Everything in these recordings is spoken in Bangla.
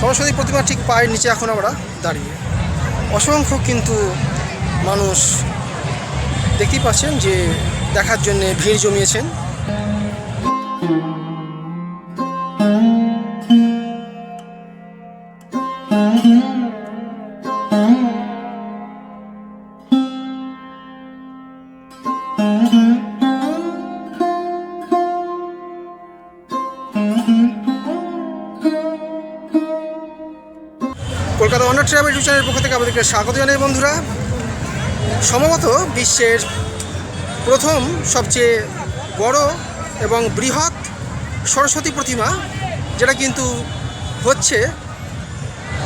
সরস্বতী প্রতিমা ঠিক পায়ের নিচে এখন আমরা দাঁড়িয়ে। অসংখ্য কিন্তু মানুষ দেখতেই পাচ্ছেন যে দেখার জন্যে ভিড় জমিয়েছেন। কলকাতা অন্য ট্রাভেল ইউটিউব পক্ষ থেকে আমাদেরকে স্বাগত জানাই বন্ধুরা। সম্ভবত বিশ্বের প্রথম সবচেয়ে বড় এবং বৃহৎ সরস্বতী প্রতিমা, যেটা কিন্তু হচ্ছে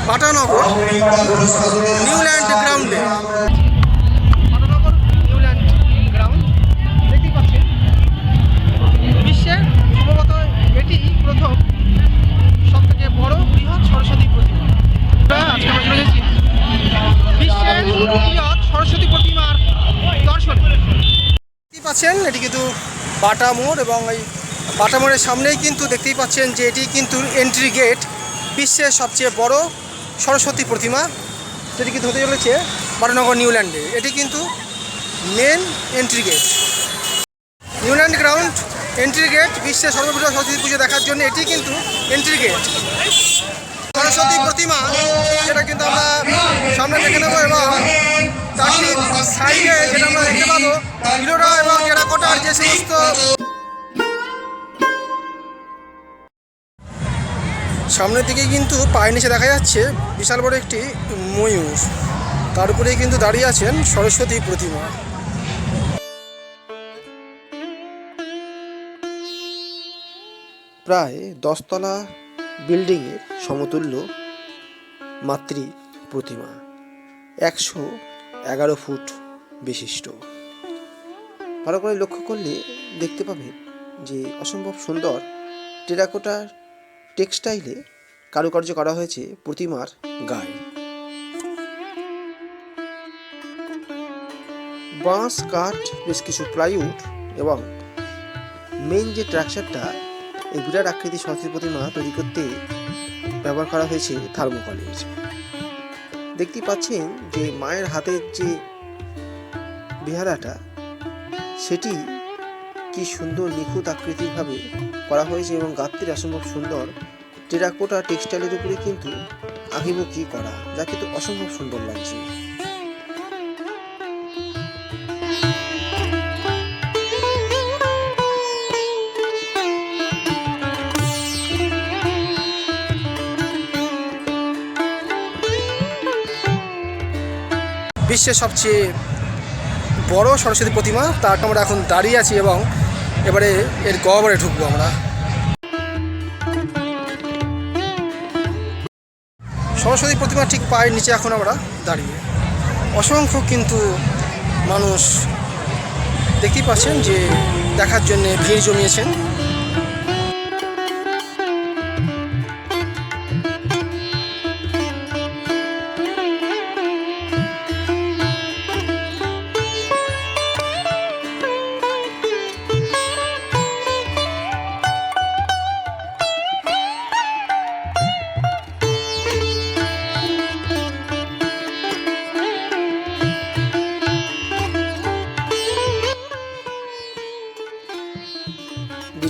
বাটানগর নিউল্যান্ড গ্রাউন্ডে। সরস্বতী প্রতিমার দর্শন। দেখতেই পাচ্ছেন এটি কিন্তু বাটা মোড় এবং এই বাটা মোড়ের সামনেই কিন্তু দেখতেই পাচ্ছেন যে এটি কিন্তু এন্ট্রি গেট বিশ্বের সবচেয়ে বড় সরস্বতী প্রতিমা, যেটি কিন্তু হতে চলেছে বাটানগর নিউল্যান্ডে এটি কিন্তু main entry gate Newland ground entry gate বিশ্বের সর্ববৃহৎ সরস্বতী পুজো দেখার জন্য এটি কিন্তু এন্ট্রি গেট সরস্বতী প্রতিমা, যেটা কিন্তু আমরা সামনে দেখে নেব এবং তার সাইডে যেটা আমরা দেখতে পাবো হিরোরা এবং টেরাকোটার যে সমস্ত সামনের দিকে কিন্তু পায়ের নিচে দেখা যাচ্ছে বিশাল বড় একটি ময়ূর। তার উপরেই কিন্তু দাঁড়িয়ে আছেন সরস্বতী প্রতিমা। প্রায় দশতলা বিল্ডিংয়ের সমতুল্য মাতৃ প্রতিমা, একশো এগারো ফুট বিশিষ্ট। ভালো করে লক্ষ্য করলে দেখতে পাবেন যে অসম্ভব সুন্দর টেরাকোটার টেক্সটাইলে কারুকার্য করা হয়েছে প্রতিমার গায়ে। বাঁশ, কাঠ, বেশ কিছু প্লাইউড এবং মেন যে ট্রাকচারটা এই বিরাট আকৃতির সরস্বতী প্রতিমা তৈরি করতে ব্যবহার করা হয়েছে থার্মোকলের দেখতে পাচ্ছেন যে মায়ের হাতের যে বেহারাটা, সেটি কি সুন্দর নিখুঁত আকৃতিরভাবে করা হয়েছে এবং গাত্রের অসম্ভব সুন্দর, টেরাকোটা টেক্সটাইলের উপরে কিন্তু আঁকিবুকি করা, যা কিন্তু অসম্ভব সুন্দর লাগছে। বিশ্বের সবচেয়ে বড় সরস্বতী প্রতিমা তার আমরা এখন দাঁড়িয়ে আছি এবং এবারে এর গহ্বরে ঢুকবো আমরা। সরস্বতী প্রতিমা ঠিক পায়ের নিচে এখন আমরা দাঁড়িয়ে। অসংখ্য কিন্তু মানুষ দেখতেই পাচ্ছেন যে দেখার জন্যে ভিড় জমিয়েছেন।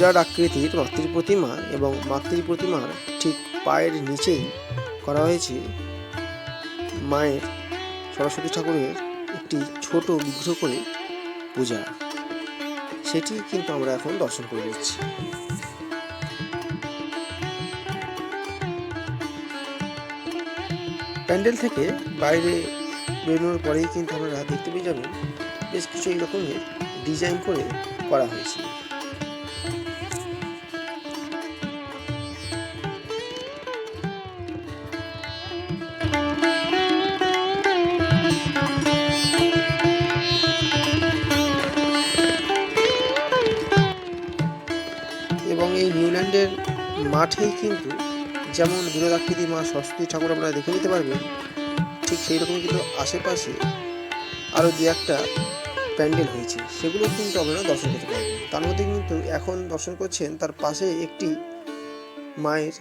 বিরাট আকৃতির মাতৃ প্রতিমা এবং মাতৃ প্রতিমার ঠিক পায়ের নিচেই করা হয়েছে মায়ের সরস্বতী ঠাকুরের একটি ছোট বিগ্রহ করে পূজা। সেটি কিন্তু আমরা এখন দর্শন করে নিচ্ছি। প্যান্ডেল থেকে বাইরে বেরোনোর পরেই কিন্তু আপনারা দেখতে পেয়ে যাবেন বেশ কিছু এই রকমের ডিজাইন করে করা হয়েছে। এবং এই নিউল্যান্ডের মাঠেই কিন্তু যেমন বীরদাকৃতি মা সরস্বতী ঠাকুর আপনারা দেখে নিতে পারবেন, ঠিক সেই রকম কিন্তু আশেপাশে আরও দু একটা প্যান্ডেল হয়েছে, সেগুলো কিন্তু আপনারা দর্শন করতে পারবেন। তার মধ্যে কিন্তু এখন দর্শন করছেন, তার পাশে একটি মায়ের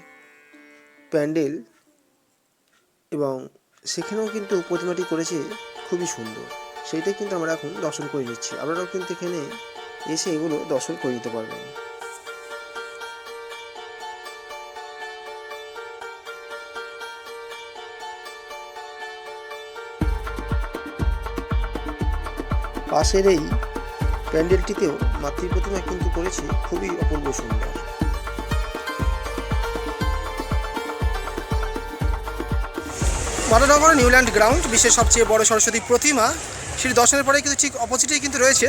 প্যান্ডেল এবং সেখানেও কিন্তু প্রতিমাটি করেছে খুবই সুন্দর, সেইটাই কিন্তু আমরা এখন দর্শন করে নিচ্ছি। আপনারাও কিন্তু এখানে এসে এগুলো দর্শন করে নিতে পারবেন। পাশের এই প্যান্ডেলটিতেও মাতৃ প্রতিমা কিন্তু করেছে খুবই অপূর্ব সুন্দর। বড়নগর নিউল্যান্ড গ্রাউন্ড, বিশ্বের সবচেয়ে বড় সরস্বতী প্রতিমা। সেটি দর্শনের পরে কিন্তু ঠিক অপোজিটেই কিন্তু রয়েছে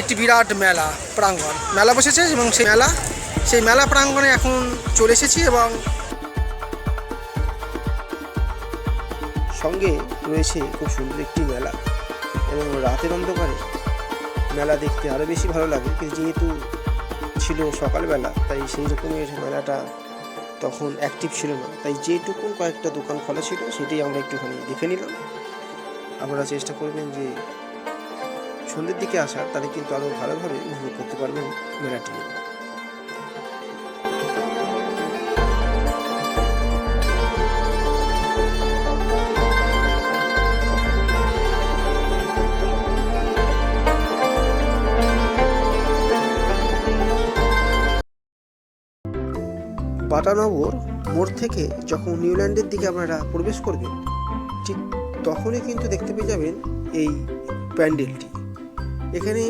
একটি বিরাট মেলা, প্রাঙ্গণ। মেলা বসেছে এবং সেই মেলা সেই মেলা প্রাঙ্গণে এখন চলে এসেছি এবং সঙ্গে রয়েছে খুব সুন্দর একটি মেলা। এবং রাতের অন্ধকারে মেলা দেখতে আরও বেশি ভালো লাগে। কিন্তু যেহেতু ছিল সকালবেলা, তাই সেই রকমের মেলাটা তখন অ্যাক্টিভ ছিল না। তাই যেটুকু কয়েকটা দোকান খোলা ছিল, সেটাই আমরা একটুখানি দেখে নিলাম। আপনারা চেষ্টা করবেন যে সন্ধ্যের দিকে আসার, তাহলে কিন্তু আরও ভালোভাবে উপভোগ করতে পারবেন মেলাটি। বাটানগর মোড় থেকে যখন নিউল্যান্ডের দিকে আপনারা প্রবেশ করবেন, ঠিক তখনই কিন্তু দেখতে পেয়ে যাবেন এই প্যান্ডেলটি। এখানে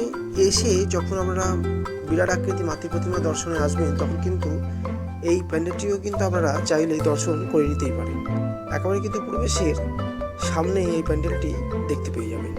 এসে যখন আপনারা বিরাট আকৃতি মাতৃ প্রতিমা দর্শনে আসবেন, তখন কিন্তু এই প্যান্ডেলটিও কিন্তু আপনারা চাইলে দর্শন করে নিতেই পারেন। একেবারে কিন্তু প্রবেশের সামনে এই প্যান্ডেলটি দেখতে পেয়ে যাবেন।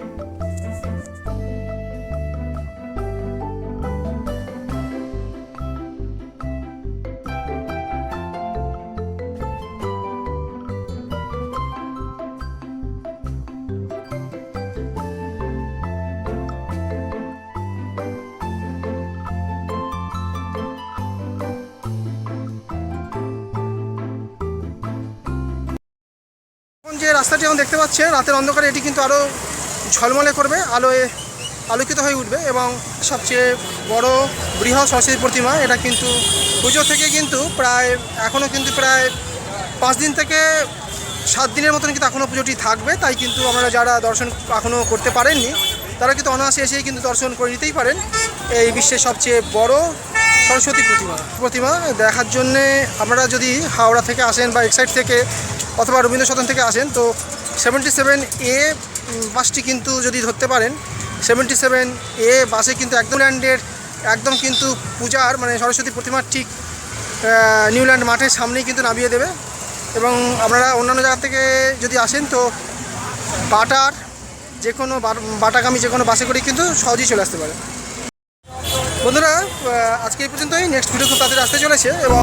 রাস্তাটি এখন দেখতে পাচ্ছেন, রাতের অন্ধকারে এটি কিন্তু আরও ঝলমলে করবে, আলোয় আলোকিত হয়ে উঠবে এবং সবচেয়ে বড় বৃহৎ সরস্বতী প্রতিমা, এটা কিন্তু পুজো থেকে কিন্তু প্রায় এখনও কিন্তু প্রায় পাঁচ দিন থেকে সাত দিনের মতন কিন্তু এখনও পুজোটি থাকবে, তাই কিন্তু আমরা যারা দর্শন এখনও করতে পারেননি, তারা কিন্তু অনায়াসে এসেই কিন্তু দর্শন করে নিতেই পারেন এই বিশ্বের সবচেয়ে বড় সরস্বতী প্রতিমা। প্রতিমা দেখার জন্যে আপনারা যদি হাওড়া থেকে আসেন বা এক্সাইড থেকে অথবা রবীন্দ্র সদন থেকে আসেন, তো সেভেন্টি সেভেন এ বাসটি কিন্তু যদি ধরতে পারেন সেভেন্টি সেভেন এ বাসে কিন্তু একদম ল্যান্ডের একদম কিন্তু পূজার মানে সরস্বতী প্রতিমার ঠিক নিউল্যান্ড মাঠের সামনেই কিন্তু নামিয়ে দেবে। এবং আপনারা অন্যান্য জায়গা থেকে যদি আসেন, তো বাটার যে কোনো বাটাগামী যে কোনো বাসে করে কিন্তু সহজেই চলে আসতে পারে। বন্ধুরা আজকে এই পর্যন্তই। নেক্সট ভিডিও খুব তাদের আসতে চলেছে এবং